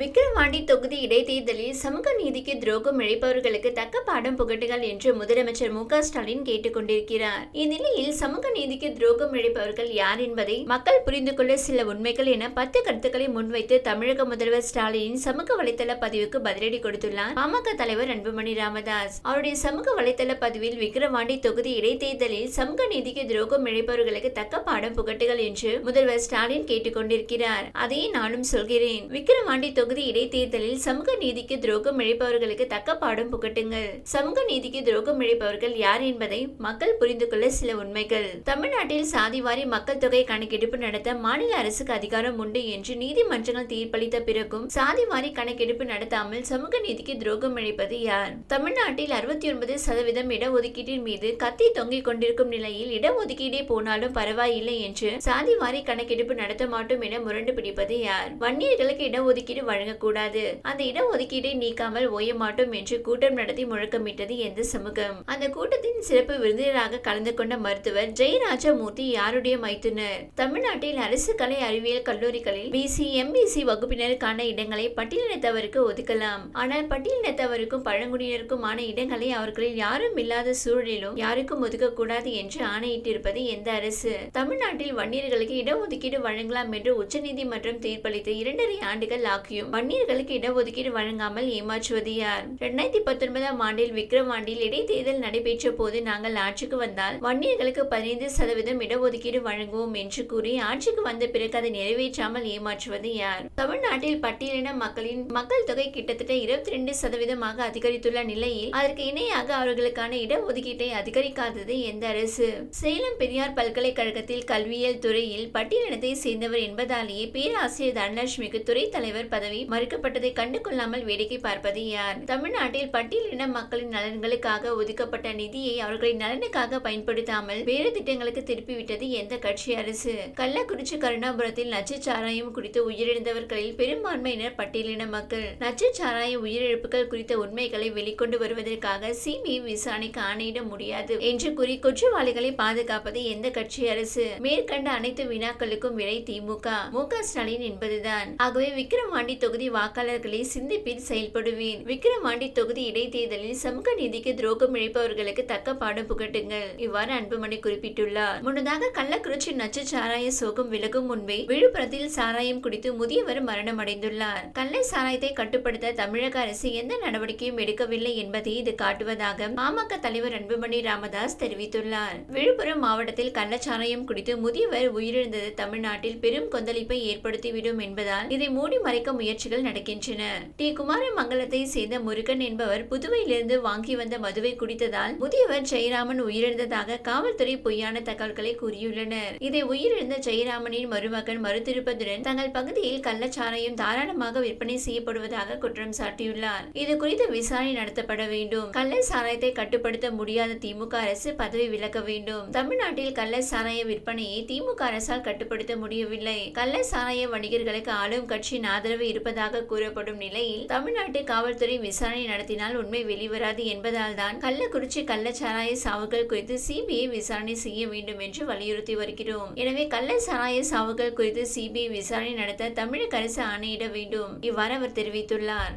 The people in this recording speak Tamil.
விக்கிரவாண்டி தொகுதி இடைத்தேர்தலில் சமூக நீதிக்கு துரோகம் இழைப்பவர்களுக்கு தக்க பாடம் புகட்டுகள் என்று முதலமைச்சர் மு க ஸ்டாலின் கேட்டுக்கொண்டிருக்கிறார். இந்நிலையில் சமூக நீதிக்கு துரோகம் இழைப்பவர்கள் யார் என்பதை மக்கள் புரிந்து கொள்ள சில உண்மைகள் என பத்து கருத்துக்களை முன்வைத்து தமிழக முதல்வர் ஸ்டாலின் சமூக வலைதள பதிவுக்கு பதிலடி கொடுத்துள்ளார். பாமக தலைவர் அன்புமணி ராமதாஸ். அவருடைய சமூக வலைதள பதிவில் விக்கிரவாண்டி தொகுதி இடைத்தேர்தலில் சமூக நீதிக்கு துரோகம் இழைப்பவர்களுக்கு தக்க பாடம் புகட்டுகள் என்று முதல்வர் ஸ்டாலின் கேட்டுக்கொண்டிருக்கிறார். அதையே நானும் சொல்கிறேன். விக்கிரவாண்டி தொகுதி இடைத்தேர்தலில் சமூக நீதிக்கு துரோகம் இழைப்பவர்களுக்கு தக்க பாடம் புகட்டுங்கள். சமூக நீதிக்கு துரோகம் இழைப்பவர்கள் யார் என்பதை மக்கள் புரிந்து கொள்ள சில உண்மைகள். தமிழ்நாட்டில் சாதிவாரி மக்கள் தொகை கணக்கெடுப்பு நடத்த மாநில அரசுக்கு அதிகாரம் உண்டு என்று நீதிமன்றங்கள் தீர்ப்பளித்த பிறகும் சாதிவாரி கணக்கெடுப்பு நடத்தாமல் சமூக நீதிக்கு துரோகம் இழைப்பது யார்? தமிழ்நாட்டில் அறுபத்தி ஒன்பது சதவீதம் இடஒதுக்கீட்டின் மீது கத்தி தொங்கிக் கொண்டிருக்கும் நிலையில் இடஒதுக்கீடே போனாலும் பரவாயில்லை என்று சாதிவாரி கணக்கெடுப்பு நடத்த மாட்டோம் என முரண்டு பிடிப்பது யார்? வன்னியர்களுக்கு இடஒதுக்கீடு வழங்கக்கூடாது. அந்த இடஒதுக்கீட்டை நீக்காமல் ஓய மாட்டோம் என்று கூட்டம் நடத்தி முழக்கமிட்டது எந்த சமூகம். அந்த கூட்டத்தின் சிறப்பு விருந்தினராக கலந்து கொண்ட மருத்துவர் ஜெயராஜமூர்த்தி யாருடைய மைத்துனர்? தமிழ்நாட்டில் அரசு கலை அறிவியல் கல்லூரிகளில் பிசி எம்பிசி வகுப்பினருக்கான இடங்களை பட்டியலினத்தவருக்கு ஒதுக்கலாம். ஆனால் பட்டியலினத்தவருக்கும் பழங்குடியினருக்குமான இடங்களை அவர்களில் யாரும் இல்லாத சூழலிலும் யாருக்கும் ஒதுக்கக்கூடாது என்று ஆணையிட்டிருப்பது எந்த அரசு? தமிழ்நாட்டில் வன்னியர்களுக்கு இடஒதுக்கீடு வழங்கலாம் என்று உச்சநீதிமன்றம் தீர்ப்பளித்து இரண்டரை ஆண்டுகள் ஆக்கியும். வன்னியர்களுக்கு இடஒதுக்கீடு வழங்காமல் ஏமாற்றுவது யார்? இரண்டாயிரத்தி பத்தொன்பதாம் ஆண்டில் விக்ரவாண்டியில் இடைத்தேர்தல் நடைபெற்ற போது நாங்கள் ஆட்சிக்கு வந்தால் வன்னியர்களுக்கு பதினைந்து சதவீதம் இடஒதுக்கீடு வழங்குவோம் என்று கூறி ஆட்சிக்கு வந்த பிறகு அதை நிறைவேற்றாமல் ஏமாற்றுவது யார்? தமிழ்நாட்டில் பட்டியலின மக்களின் மக்கள் தொகை கிட்டத்தட்ட இருபத்தி ரெண்டு சதவீதமாக அதிகரித்துள்ள நிலையில் அதற்கு இணையாக அவர்களுக்கான இடஒதுக்கீட்டை அதிகரிக்காதது எந்த அரசு? சேலம் பெரியார் பல்கலைக்கழகத்தில் கல்வியியல் துறையில் பட்டியலினத்தை சேர்ந்தவர் என்பதாலேயே பேராசிரியர் தனலட்சுமிக்கு துறை தலைவர் பதவி மறுக்கப்பட்டதை கண்டு கொள்ளாமல் வேடிக்கை பார்ப்பது யார்? தமிழ்நாட்டில் பட்டியலின மக்களின் நலன்களுக்காக ஒதுக்கப்பட்ட நிதியை அவர்களின் நலனுக்காக பயன்படுத்தாமல் வேறு திட்டங்களுக்கு திருப்பிவிட்டது எந்த கட்சி அரசு? கள்ளக்குறிச்சி கருணாபுரத்தில் நச்சு சாராயம் உயிரிழந்தவர்களில் பெரும்பான்மையினர் பட்டியலின மக்கள். நச்சுச்சாராய உயிரிழப்புகள் குறித்த உண்மைகளை வெளிக்கொண்டு வருவதற்காக சிபிஐ விசாரணைக்கு ஆணையிட முடியாது என்று கூறி குற்றவாளிகளை பாதுகாப்பது எந்த கட்சி அரசு? மேற்கண்ட அனைத்து வினாக்களுக்கும் விடை திமுக மு க. ஸ்டாலின் என்பதுதான். ஆகவே விக்கிரவாண்டி தொகுதி வாக்காளர்களை சிந்திப்பின் செயல்படுவேன். விக்கிரவாண்டி தொகுதி இடைத்தேர்தலில் சமூக நீதிக்கு துரோகம் இழைப்பவர்களுக்கு தக்க பாடம் புகட்டுங்கள் இவ்வாறு அன்புமணி குறிப்பிட்டுள்ளார். முன்னதாக கள்ளக்குறிச்சி நச்சு சாராய சோகம் விலகும் முன்பே விழுப்புரத்தில் சாராயம் குடித்து முதியவர் மரணம் அடைந்துள்ளார் கள்ளை சாராயத்தை கட்டுப்படுத்த தமிழக அரசு எந்த நடவடிக்கையும் எடுக்கவில்லை என்பதை இது காட்டுவதாக பாமக தலைவர் அன்புமணி ராமதாஸ் தெரிவித்துள்ளார். விழுப்புரம் மாவட்டத்தில் கள்ளச்சாராயம் குடித்து முதியவர் உயிரிழந்தது தமிழ்நாட்டில் பெரும் கொந்தளிப்பை ஏற்படுத்திவிடும் என்பதால் இதை மூடி மறைக்க முயற்சி முயற்சிகள் நடக்கின்றன. டி. குமாரமங்கலத்தை சேர்ந்த முருகன் என்பவர் புதுவையிலிருந்து வாங்கி வந்த மதுவை குடித்ததால் முதியவர் ஜெயராமன் உயிரிழந்ததாக காவல்துறை பொய்யான தகவல்களை கூறியுள்ளனர். இதை உயிரிழந்த ஜெயராமனின் மருமகன் மறுத்திருப்பதுடன் தங்கள் பகுதியில் கள்ளச்சாராயம் தாராளமாக விற்பனை செய்யப்படுவதாக குற்றம் சாட்டியுள்ளார். இது குறித்து விசாரணை நடத்தப்பட வேண்டும். கள்ள சாராயத்தை கட்டுப்படுத்த முடியாத திமுக அரசு பதவி விலக வேண்டும். தமிழ்நாட்டில் கள்ள சாராய விற்பனையை திமுக அரசால் கட்டுப்படுத்த முடியவில்லை. கள்ள சாராய வணிகர்களுக்கு ஆளும் கட்சியின் ஆதரவு இருப்பதாக கூறப்படும் நிலையில் தமிழ்நாட்டு காவல்துறை விசாரணை நடத்தினால் உண்மை வெளிவராது என்பதால் தான் கள்ளக்குறிச்சி கள்ளச்சாராய சாவுகள் குறித்து சிபிஐ விசாரணை செய்ய வேண்டும் என்று வலியுறுத்தி வருகிறோம். எனவே கள்ள சாராய சாவுகள் குறித்து சிபிஐ விசாரணை நடத்த தமிழக அரசு ஆணையிட வேண்டும் இவ்வாறு அவர் தெரிவித்துள்ளார்.